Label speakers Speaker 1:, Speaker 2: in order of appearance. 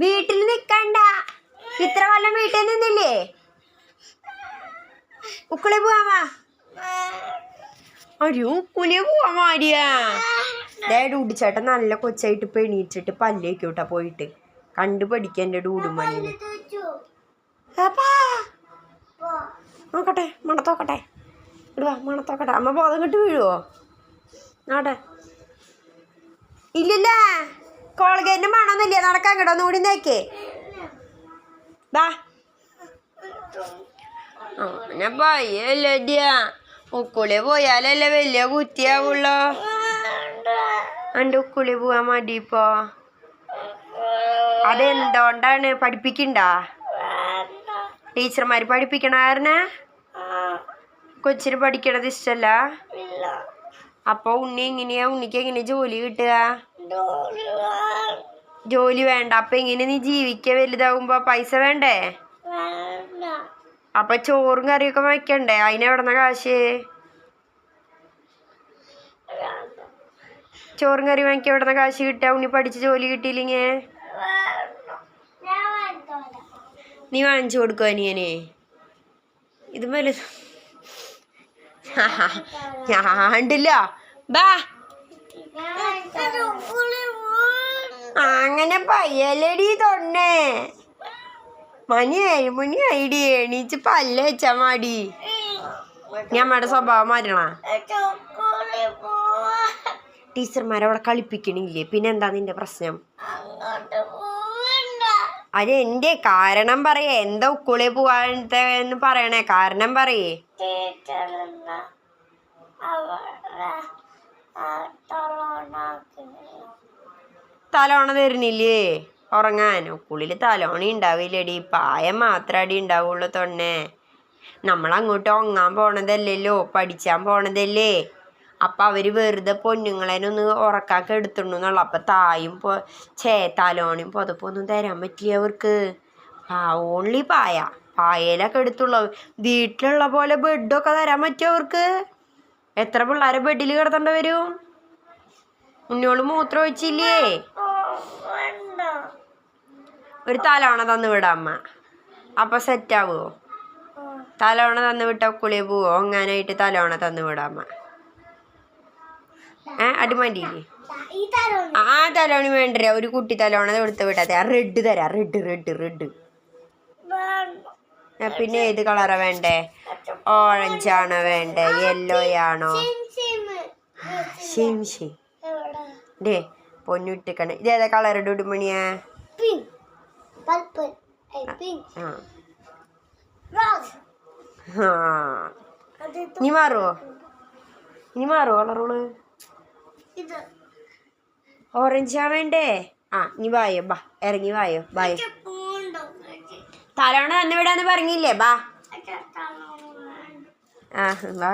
Speaker 1: വീട്ടിൽ നിക്കണ്ട. ഇത്ര കൊല്ലം വീട്ടിൽ നിന്നില്ലേ? ഉക്കുളി പോവാമാ ഒരു ഉക്കുലി പോവാൻ മാരിയാ ദേ ഡൂഡിച്ചേട്ടൻ നല്ല കൊച്ചായിട്ട് പെണീച്ചിട്ട് എണീറ്റിട്ട് പല്ലേക്കൂട്ടാ പോയിട്ട്. കണ്ടു പഠിക്കാൻ എന്റെ ഡൂഡുമണീനെ അപ്പാ. നോക്കട്ടെ മണത്തോക്കട്ടെ ഇടുവാ മണത്തോക്കട്ടെ അമ്മ ബോധം കെട്ട് വീഴുവോ? ആട്ടെ ഇല്ലില്ല. കോൾഗേറ്റിന് മണമൊന്നുമില്ല നടക്കാൻ കേട്ടോ ഓടി നോക്കേ ബാ. അങ്ങനെ പയ്യല്ലേ ഉക്കുളി പോയാലല്ലേ വലിയ കുത്തിയാവുള്ളോ എന്റെ ഉക്കുളി പോവാൻ മടി ഇപ്പോ അതെന്തുകൊണ്ടാണ്? പഠിപ്പിക്കണ്ട? ടീച്ചർമാർ പഠിപ്പിക്കണ കാരണ? കൊച്ചിന് പഠിക്കണത് ഇഷ്ടല്ല? അപ്പൊ ഉണ്ണി എങ്ങനെയാ? ഉണ്ണിക്ക് എങ്ങനെ ജോലി കിട്ടുക? ജോലി വേണ്ട. അപ്പൊ എങ്ങനെ നീ ജീവിക്ക? വലുതാവുമ്പോ പൈസ വേണ്ടേ? അപ്പൊ ചോറും കറിയൊക്കെ വയ്ക്കണ്ടേ? അതിനെവിടുന്ന കാശ്? ചോറും കറി വാങ്ങിക്ക എവിടുന്ന കാശ് കിട്ടുക? ഉണ്ണി പഠിച്ച് ജോലി കിട്ടിയില്ലെങ്കിൽ നീ വാങ്ങിച്ചു കൊടുക്കുക അനിയനെ? ഇത് ഞാണ്ടില്ല ബാ. അങ്ങനെ പയ്യലടി തൊണ്ണേ. മണി ഏഴുമണി ആയിടി. എണീച്ച് പല്ല വെച്ചാ മാടി ഞമ്മടെ സ്വഭാവം മാറ്റണ? ടീച്ചർമാരെ അവിടെ കളിപ്പിക്കണില്ലേ? പിന്നെന്താ നിന്റെ പ്രശ്നം? അത് എന്റെ കാരണം പറയേ? എന്താ ഉക്കുളി പോവാത്തെ എന്ന് പറയണേ. കാരണം പറയേ. തലോണ തരുന്നില്ലേ? ഉറങ്ങാൻ. ഉക്കുളിൽ തലോണി ഉണ്ടാവില്ലടി. പായം മാത്രം അടി ഉണ്ടാവുള്ളൂ തൊണ്ണേ. നമ്മളങ്ങോട്ട് ഉറങ്ങാൻ പോണതല്ലല്ലോ. പഠിച്ചാൻ പോണതല്ലേ? അപ്പം അവർ വെറുതെ പൊന്നുങ്ങളേനൊന്ന് ഉറക്കാക്കി എടുത്തിടണമെന്നുള്ള അപ്പം തായും പൊ ചേ തലോണിയും പുതപ്പൊന്നും തരാൻ പറ്റില്ല അവർക്ക്. ഓൺലി പായ. പായയിലൊക്കെ എടുത്തുള്ളൂ. വീട്ടിലുള്ള പോലെ ബെഡൊക്കെ തരാൻ പറ്റുമോ അവർക്ക്? എത്ര പിള്ളേരെ ബെഡിൽ കിടത്തേണ്ട വരും? ഉണ്ണിയോൾ മൂത്രം ഒഴിച്ചില്ലേ? ഒരു തലവണ തന്നു വിടാം അമ്മ. അപ്പൊ സെറ്റാവുമോ തലവണ തന്നു വിട്ട കുളി പോവോ? അങ്ങനായിട്ട് തലോണ തന്നു വിടാം അമ്മ. ഏ അടിമാറ്റിയില്ലേ ആ തലോണി വേണ്ടര ഒരു കുട്ടി തലോണ എടുത്ത് വിടാതെ. ആ റെഡ് തരാ. റെഡ് റെഡ് റെഡ് പിന്നെ ഏത് കളറാ വേണ്ടേ? ഓറഞ്ച് ആണോ വേണ്ടേ? യെല്ലോ ആണോ? ശരി ശരി ഡേ പൊന്നിട്ടിക്കണേ ഇതേതാ ആ ആ. ഇനി മാറുവോ? ഇനി മാറുവോ കളറുകൾ ഓറഞ്ച് ആ വേണ്ടേ? ആ ഇനി വായോ. ബാ ഇറങ്ങി വായോ. ബായോ. തലോണ തന്നെ വിടാന്ന് പറഞ്ഞില്ലേ? ബാ. ആ വാ